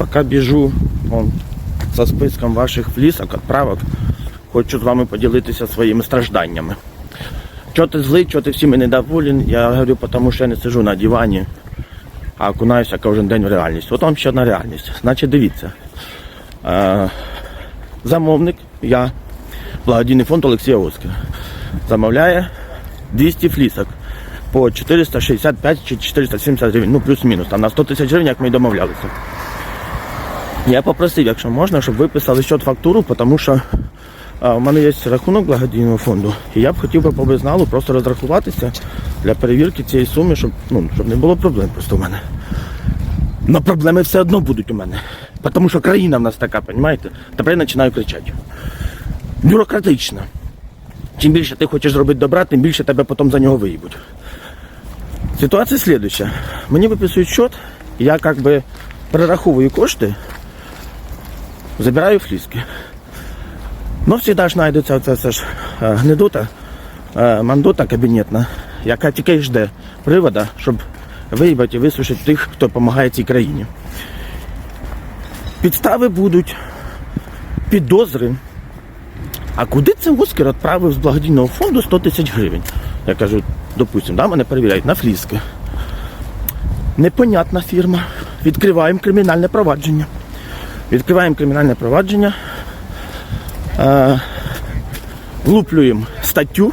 Поки біжу он, за списком ваших флісок, відправок, хочу з вами поділитися своїми стражданнями. Чого ти злий, чого ти всім недоволен? Я говорю, тому що я не сижу на дивані, а окунаюся кожен день в реальність. От вам ще одна реальність. Значить, дивіться. Е, замовник, я, благодійний фонд Олексія Оскара, замовляє 200 флісок по 465 чи 470 гривень, ну плюс-мінус, там на 100 тисяч гривень, як ми й домовлялися. Я попросив, якщо можна, щоб виписали счет фактуру, тому що а, у мене є рахунок благодійного фонду, і я б хотів би по безналу просто розрахуватися для перевірки цієї суми, щоб, ну, щоб не було проблем просто у мене. Но проблеми все одно будуть у мене. Тому що країна в нас така, розумієте? Тепер я починаю кричати. Бюрократична. Чим більше ти хочеш зробити добра, тим більше тебе потім за нього виїбуть. Ситуація слідуюча. Мені виписують счет, я как би перераховую кошти, забираю фліски. Ну, завжди ж знайдеться оця це ж е, гнедота, е, мандота кабінетна, яка тільки й жде привода, щоб виїбати і висушити тих, хто допомагає цій країні. Підстави будуть, підозри. А куди це Оскар відправив з благодійного фонду 100 тисяч гривень? Я кажу, допустимо, да, мене перевіряють на фліски. Непонятна фірма. Відкриваємо кримінальне провадження. Відкриваємо кримінальне провадження. Е, влуплюємо статтю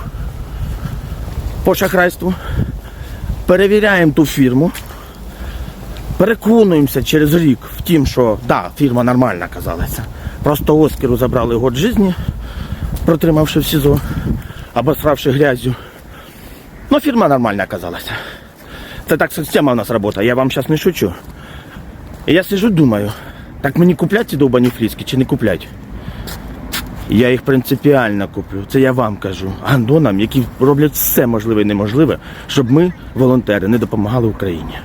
по шахрайству. Перевіряємо ту фірму. Переконуємося через рік в тім, що да, фірма нормальна казалася. Просто Оскару забрали год житті, протримавши в СІЗО, обосравши грязю. Ну, фірма нормальна оказалася. Це так система у нас працює, я вам зараз не шучу. І я сижу, думаю, так мені куплять ці довбані фліски чи не куплять? Я їх принципіально куплю. Це я вам кажу. Гандонам, які роблять все можливе і неможливе, щоб ми, волонтери, не допомагали Україні.